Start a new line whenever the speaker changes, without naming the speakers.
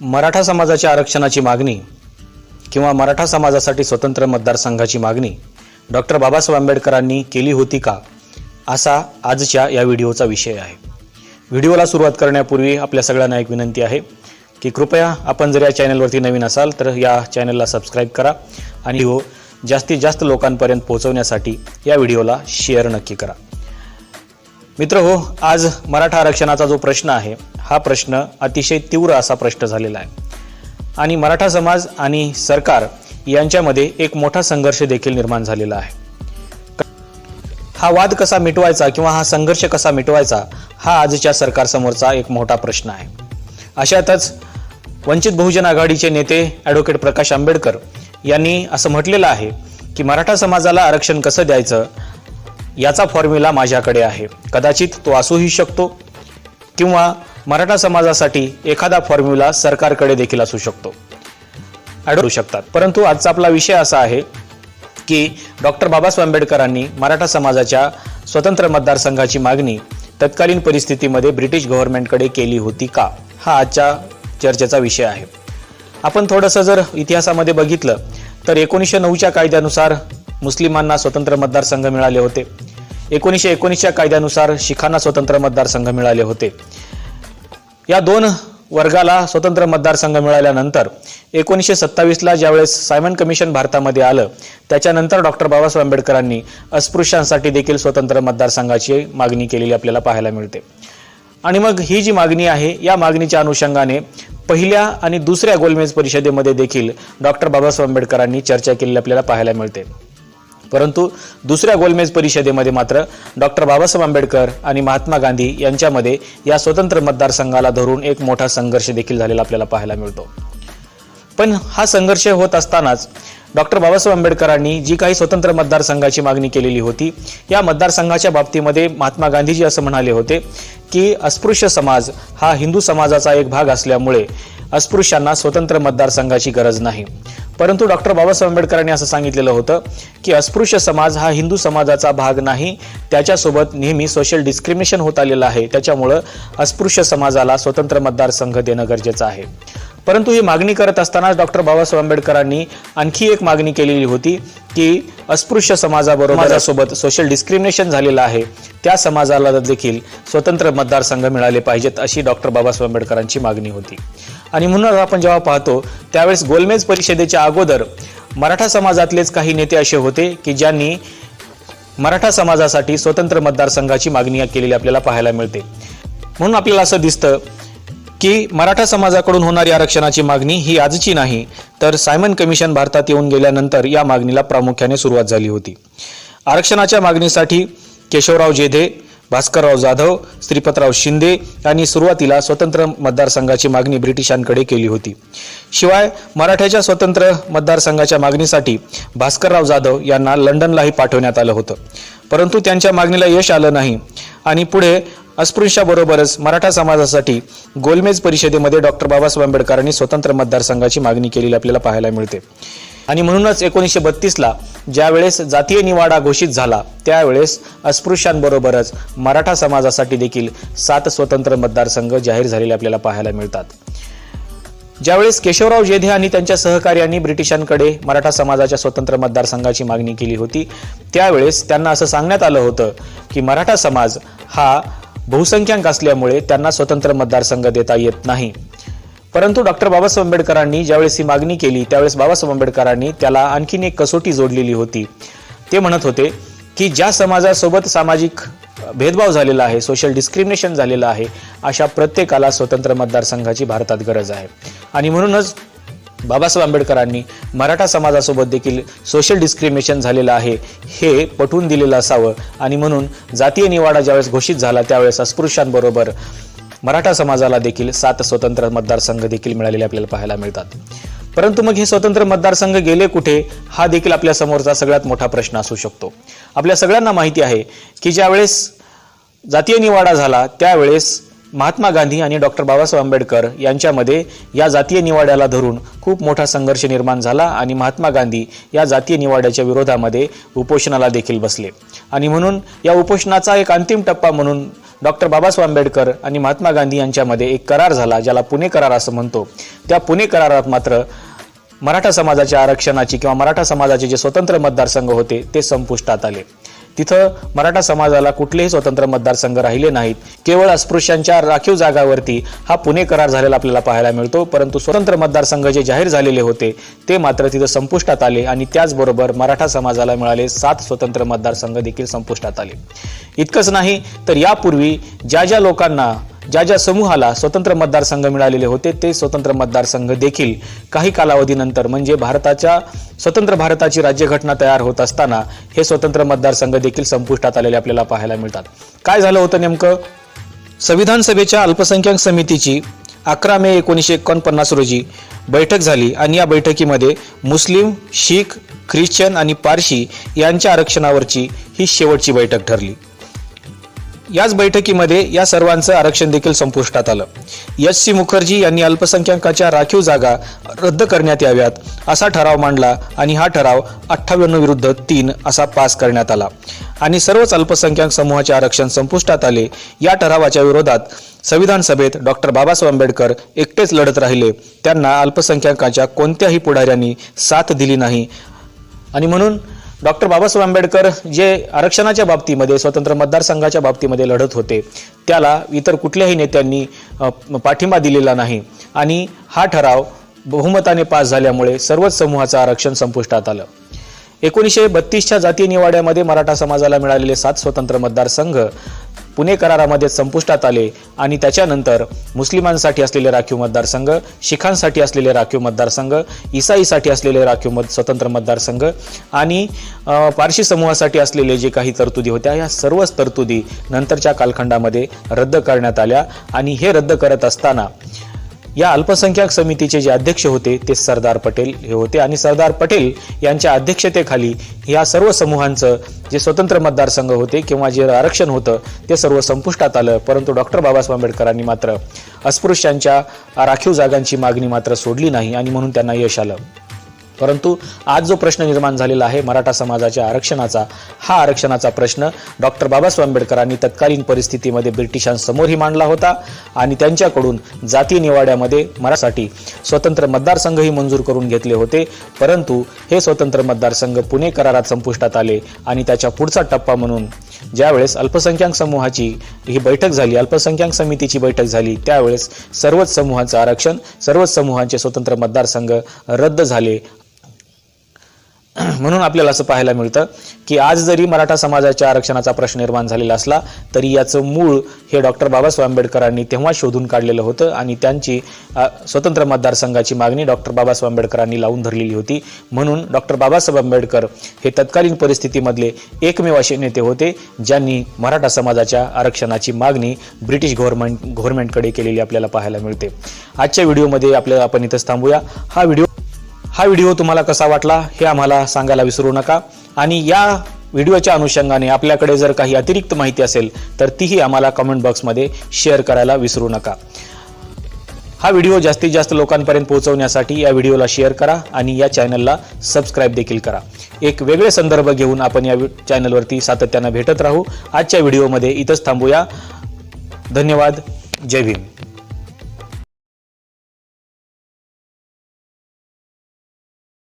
मराठा समाजाच्या आरक्षणाची मागणी किंवा मराठा समाजासाठी स्वतंत्र मतदारसंघाची मागणी डॉक्टर बाबासाहेब आंबेडकरांनी केली होती का असा आजच्या या व्हिडिओचा विषय आहे. व्हिडिओला सुरुवात करण्यापूर्वी आपल्या सगळ्यांना एक विनंती आहे की कृपया आपण जर या चॅनलवरती नवीन असाल तर या चॅनलला सबस्क्राईब करा आणि हो जास्तीत जास्त लोकांपर्यंत पोहोचवण्यासाठी या व्हिडिओला शेअर नक्की करा. मित्र हो आज मराठा आरक्षणाचा जो प्रश्न आहे हा प्रश्न अतिशय तीव्र असा प्रश्न झालेला आहे. आणि मराठा समाज आणि सरकार यांच्यामध्ये एक मोठा संघर्ष देखील निर्माण झालेला आहे. हा वाद कसा मिटवायचा किंवा हा संघर्ष कसा मिटवायचा हा आजच्या सरकारसमोरचा एक मोठा प्रश्न आहे. अशातच वंचित बहुजन आघाडीचे नेते ॲडव्होकेट प्रकाश आंबेडकर यांनी असं म्हटलेलं आहे की मराठा समाजाला आरक्षण कसं द्यायचं याचा फॉर्म्युला माझ्याकडे आहे. कदाचित तो असूही शकतो किंवा मराठा समाजासाठी एखादा फॉर्म्युला सरकारकडे देखील असू शकतो. आढळू शकतात. परंतु आजचा आपला विषय असा आहे की डॉक्टर बाबासाहेब आंबेडकरांनी मराठा समाजाच्या स्वतंत्र मतदारसंघाची मागणी तत्कालीन परिस्थितीमध्ये ब्रिटिश गव्हर्नमेंटकडे केली होती का? हा आजच्या चर्चेचा विषय आहे. आपण थोडंसं जर इतिहासामध्ये बघितलं तर एकोणीसशे नऊच्या कायद्यानुसार मुस्लिमांना स्वतंत्र मतदारसंघ मिळाले होते. एकोणीसशे एकोणीसच्या कायद्यानुसार शिखांना स्वतंत्र मतदारसंघ मिळाले होते. या दोन वर्गाला स्वतंत्र मतदारसंघ मिळाल्यानंतर एकोणीसशे सत्तावीसला ज्यावेळेस सायमन कमिशन भारतामध्ये आलं त्याच्यानंतर डॉक्टर बाबासाहेब आंबेडकरांनी अस्पृश्यांसाठी देखील स्वतंत्र मतदारसंघाची मागणी केलेली आपल्याला पाहायला मिळते. आणि मग ही जी मागणी आहे या मागणीच्या अनुषंगाने पहिल्या आणि दुसऱ्या गोलमेज परिषदेमध्ये देखील डॉक्टर बाबासाहेब आंबेडकरांनी चर्चा केलेली आपल्याला पाहायला मिळते. परंतु दुसऱ्या गोलमेज परिषदेमध्ये मात्र डॉक्टर बाबासाहेब आंबेडकर आणि महात्मा गांधी यांच्यामध्ये या स्वतंत्र मतदारसंघाला धरून एक मोठा संघर्ष देखील झालेला आपल्याला पाहायला मिळतो. पण हा संघर्ष होत असतानाच डॉक्टर बाबासाहेब आंबेडकरांनी जी काही स्वतंत्र मतदारसंघाची मागणी केलेली होती या मतदारसंघाच्या बाबतीमध्ये महात्मा गांधीजी असं म्हणाले होते की अस्पृश्य समाज हा हिंदू समाजाचा एक भाग असल्यामुळे अस्पृश्यांना स्वतंत्र मतदारसंघाची गरज नाही. परंतु डॉक्टर बाबासाहेब आंबेडकरांनी असं सांगितलेलं होतं की अस्पृश्य समाज हा हिंदू समाजाचा भाग नाही त्याच्यासोबत नेहमी सोशल डिस्क्रिमिनेशन होत आलेलं आहे त्याच्यामुळं अस्पृश्य समाजाला स्वतंत्र मतदारसंघ देणं गरजेचं आहे. परंतु ही मागणी करत असताना डॉक्टर बाबासाहेब आंबेडकरांनी आणखी एक मागणी केलेली होती की अस्पृश्य समाजाबरोबर सोशल डिस्क्रिमिनेशन झालेलं आहे. त्या समाजाला देखील स्वतंत्र मतदारसंघ मिळाले पाहिजेत अशी डॉक्टर बाबासाहेब आंबेडकरांची मागणी होती. आणि म्हणून आपण जेव्हा पाहतो त्यावेळेस गोलमेज परिषदेच्या अगोदर मराठा समाजातलेच काही नेते असे होते की ज्यांनी मराठा समाजासाठी स्वतंत्र मतदारसंघाची मागणी केलेली आपल्याला पाहायला मिळते. म्हणून आपल्याला असं दिसतं की मराठा समाजाकडून होणारी आरक्षणाची मागणी ही आजची नाही तर सायमन कमिशन भारतात येऊन गेल्यानंतर या मागणीला प्रामुख्याने सुरुवात झाली होती. आरक्षणाच्या मागणीसाठी केशवराव जेधे भास्करराव जाधव श्रीपतराव शिंदे यांनी सुरुवातीला स्वतंत्र मतदारसंघाची मागणी ब्रिटिशांकडे केली होती. शिवाय मराठ्याच्या स्वतंत्र मतदारसंघाच्या मागणीसाठी भास्करराव जाधव यांना लंडनलाही पाठवण्यात आलं होतं. परंतु त्यांच्या मागणीला यश आलं नाही आणि पुढे अस्पृश्याबरोबरच मराठा समाजासाठी गोलमेज परिषदेमध्ये डॉक्टर बाबासाहेब आंबेडकरांनी स्वतंत्र मतदारसंघाची मागणी केलेली आपल्याला पाहायला मिळते. आणि म्हणूनच एकोणीसशे बत्तीसला ज्यावेळेस जातीय निवाडा घोषित झाला त्यावेळेस अस्पृश्यांबरोबरच मराठा समाजासाठी देखील सात स्वतंत्र मतदारसंघ जाहीर झालेले आपल्याला पाहायला मिळतात. ज्यावेळेस केशवराव जेधे आणि त्यांच्या सहकार्यांनी ब्रिटिशांकडे मराठा समाजाच्या स्वतंत्र मतदारसंघाची मागणी केली होती त्यावेळेस त्यांना असं सांगण्यात आलं होतं की मराठा समाज हा बहुसंख्याक असल्यामुळे त्यांना स्वतंत्र मतदारसंघ देता येत नाही. परंतु डॉक्टर बाबासाहेब आंबेडकरांनी ज्यावेळेस ही मागणी केली त्यावेळेस बाबासाहेब आंबेडकरांनी त्याला आणखीन एक कसोटी जोडलेली होती. ते म्हणत होते की ज्या समाजासोबत सामाजिक भेदभाव झालेला आहे सोशल डिस्क्रिमिनेशन झालेलं आहे अशा प्रत्येकाला स्वतंत्र मतदारसंघाची भारतात गरज आहे. आणि म्हणूनच बाबासाहेब आंबेडकरांनी मराठा समाजासोबत देखील सोशल डिस्क्रिमिनेशन झालेलं आहे हे पटवून दिलेलं असावं. आणि म्हणून जातीय निवाडा ज्यावेळेस घोषित झाला त्यावेळेस अस्पृश्यांबरोबर मराठा समाजाला देखील सात स्वतंत्र मतदारसंघ देखील मिळालेले आपल्याला पाहायला मिळतात. परंतु मग हे स्वतंत्र मतदारसंघ गेले कुठे? हा देखील आपल्या समोरचा सगळ्यात मोठा प्रश्न असू शकतो. आपल्या सगळ्यांना माहिती आहे की ज्यावेळेस जातीय निवाडा झाला त्यावेळेस महात्मा गांधी आणि डॉक्टर बाबासाहेब आंबेडकर यांच्यामध्ये या जातीय निवाड्याला धरून खूप मोठा संघर्ष निर्माण झाला आणि महात्मा गांधी या जातीय निवाड्याच्या विरोधामध्ये उपोषणाला देखील बसले. आणि म्हणून या उपोषणाचा एक अंतिम टप्पा म्हणून डॉक्टर बाबासाहेब आंबेडकर आणि महात्मा गांधी यांच्यामध्ये एक करार झाला ज्याला पुणे करार असं म्हणतो. त्या पुणे करारात मात्र मराठा समाजाच्या आरक्षणाची किंवा मराठा समाजाचे जे स्वतंत्र मतदारसंघ होते ते संपुष्टात आले. तिथं मराठा समाजाला कुठलेही स्वतंत्र मतदारसंघ राहिले नाहीत. केवळ अस्पृश्यांच्या राखीव जागावरती हा पुणे करार झालेला आपल्याला पाहायला मिळतो परंतु स्वतंत्र मतदारसंघ जे जाहीर झालेले होते ते मात्र तिथं संपुष्टात आले आणि त्याचबरोबर मराठा समाजाला मिळाले सात स्वतंत्र मतदारसंघ देखील संपुष्टात आले. इतकंच नाही तर यापूर्वी ज्या ज्या लोकांना ज्या ज्या समूहाला स्वतंत्र मतदारसंघ मिळालेले होते ते स्वतंत्र मतदारसंघ देखील काही कालावधीनंतर म्हणजे भारताच्या स्वतंत्र भारताची राज्यघटना तयार होत असताना हे स्वतंत्र मतदारसंघ देखील संपुष्टात आलेले आपल्याला पाहायला मिळतात. काय झालं होतं नेमकं? संविधान सभेच्या अल्पसंख्याक समितीची अकरा मे एकोणीसशे एकोणपन्नास रोजी बैठक झाली आणि या बैठकीमध्ये मुस्लिम शीख ख्रिश्चन आणि पारशी यांच्या आरक्षणावरची ही शेवटची बैठक ठरली. याच बैठकीमध्ये या सर्वांचं आरक्षण देखील संपुष्टात आलं. एच सी मुखर्जी यांनी अल्पसंख्याकाच्या राखीव जागा रद्द करण्यात याव्यात असा ठराव मांडला आणि हा ठराव अठ्ठावन्न विरुद्ध तीन असा पास करण्यात आला. आणि सर्वच अल्पसंख्याक समूहाचे आरक्षण संपुष्टात आले. या ठरावाच्या विरोधात संविधान सभेत डॉक्टर बाबासाहेब आंबेडकर एकटेच लढत राहिले. त्यांना अल्पसंख्याकाच्या कोणत्याही पुढाऱ्यांनी साथ दिली नाही. आणि म्हणून डॉक्टर बाबासाहेब आंबेडकर जे आरक्षणाच्या बाबतीमध्ये स्वतंत्र मतदारसंघाच्या बाबतीमध्ये लढत होते त्याला इतर कुठल्याही नेत्यांनी पाठिंबा दिलेला नाही. आणि हा ठराव बहुमताने पास झाल्यामुळे सर्वच समूहाचं आरक्षण संपुष्टात आलं. एकोणीसशे बत्तीसच्या जातीय निवाड्यामध्ये मराठा समाजाला मिळालेले सात स्वतंत्र मतदारसंघ पुणे करारामध्ये संपुष्टात आले आणि त्याच्यानंतर मुस्लिमांसाठी असलेले राखीव मतदारसंघ शिखांसाठी असलेले राखीव मतदारसंघ इसाईसाठी असलेले राखीव मत स्वतंत्र मतदारसंघ आणि पारशी समूहासाठी असलेले जे काही तरतुदी होत्या या सर्वच तरतुदी नंतरच्या कालखंडामध्ये रद्द करण्यात आल्या आणि हे रद्द करत असताना या अल्पसंख्याक समितीचे जे अध्यक्ष होते ते सरदार पटेल हे होते. आणि सरदार पटेल यांच्या अध्यक्षतेखाली या सर्व समूहांचं जे स्वतंत्र मतदारसंघ होते किंवा जे आरक्षण होतं ते सर्व संपुष्टात आलं. परंतु डॉक्टर बाबासाहेब आंबेडकरांनी मात्र अस्पृश्यांच्या राखीव जागांची मागणी मात्र सोडली नाही आणि म्हणून त्यांना यश आलं. परंतु आज जो प्रश्न निर्माण झालेला आहे मराठा समाजाच्या आरक्षणाचा हा आरक्षणाचा प्रश्न डॉक्टर बाबासाहेब आंबेडकरांनी तत्कालीन परिस्थितीमध्ये ब्रिटिशांसमोरही मांडला होता आणि त्यांच्याकडून जाती निवाड्यामध्ये मरासाठी स्वतंत्र मतदारसंघही मंजूर करून घेतले होते. परंतु हे स्वतंत्र मतदारसंघ पुणे करारात संपुष्टात आले आणि त्याच्या पुढचा टप्पा म्हणून ज्यावेळेस अल्पसंख्याक समूहाची ही बैठक झाली अल्पसंख्याक समितीची बैठक झाली त्यावेळेस सर्वच समूहांचं आरक्षण सर्वच समूहांचे स्वतंत्र मतदारसंघ रद्द झाले. म्हणून आपल्याला असं पाहायला मिळतं की आज जरी मराठा समाजाच्या आरक्षणाचा प्रश्न निर्माण झालेला असला तरी याचं मूळ हे डॉक्टर बाबासाहेब आंबेडकरांनी तेव्हा शोधून काढलेलं होतं आणि त्यांची स्वतंत्र मतदारसंघाची मागणी डॉक्टर बाबासाहेब आंबेडकरांनी लावून धरलेली होती. म्हणून डॉक्टर बाबासाहेब आंबेडकर हे तत्कालीन परिस्थितीमधले एकमेव असे नेते होते ज्यांनी मराठा समाजाच्या आरक्षणाची मागणी ब्रिटिश गव्हर्नमेंट गव्हर्नमेंटकडे केलेली आपल्याला पाहायला मिळते. आजच्या व्हिडिओमध्ये आपल्याला आपण इथंच थांबूया. हा व्हिडिओ हा व्हिडिओ तुम्हाला कसा वाटला हे आम्हाला सांगायला विसरू नका. आणि या व्हिडिओच्या अनुषंगाने आपल्याकडे जर काही अतिरिक्त माहिती असेल तर तीही आम्हाला कमेंट बॉक्समध्ये शेअर करायला विसरू नका. हा व्हिडिओ जास्तीत जास्त लोकांपर्यंत पोहोचवण्यासाठी या व्हिडिओला शेअर करा आणि या चॅनलला सबस्क्राईब देखील करा. एक वेगळे संदर्भ घेऊन आपण या चॅनलवरती सातत्यानं भेटत राहू. आजच्या व्हिडिओमध्ये इथंच थांबूया. धन्यवाद. जय भीम.